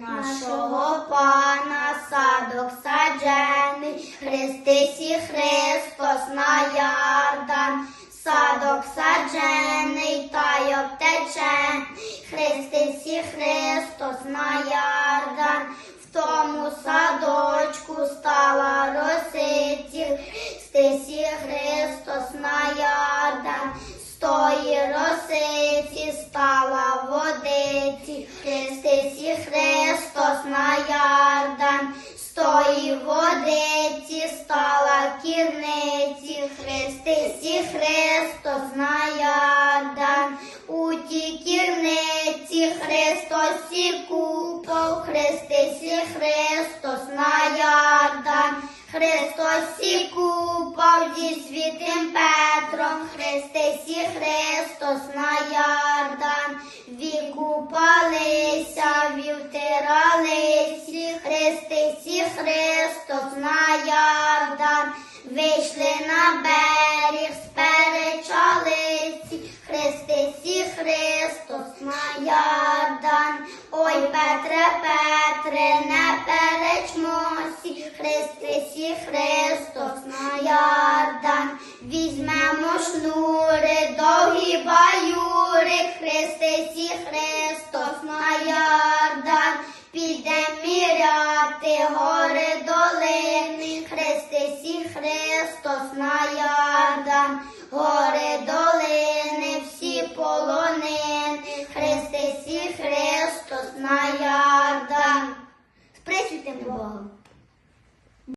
нашого пана садок саджений, Христисі Христос на ярдан, садок саджений та й обтече, Христисі Христос на ярдан, в тому садочку стала росиці, Христисі Христос на ярдан, з тої росиці стала водиці, Христисі Христос Христос і купав, Христисі Христос на ярдан. Христос і купав зі святим Петром, Христисі Христос на ярдан, вікупалися, вівтиралися, Христисі Христос на ярдан, вийшли Петре, Петре, не перечмосі, Христисі Христос на ярдан, візьмемо шнури, довгі баюри, Христисі Христос на ярдан, підемо міряти гори долини, Христисі Христос на ярдан, гори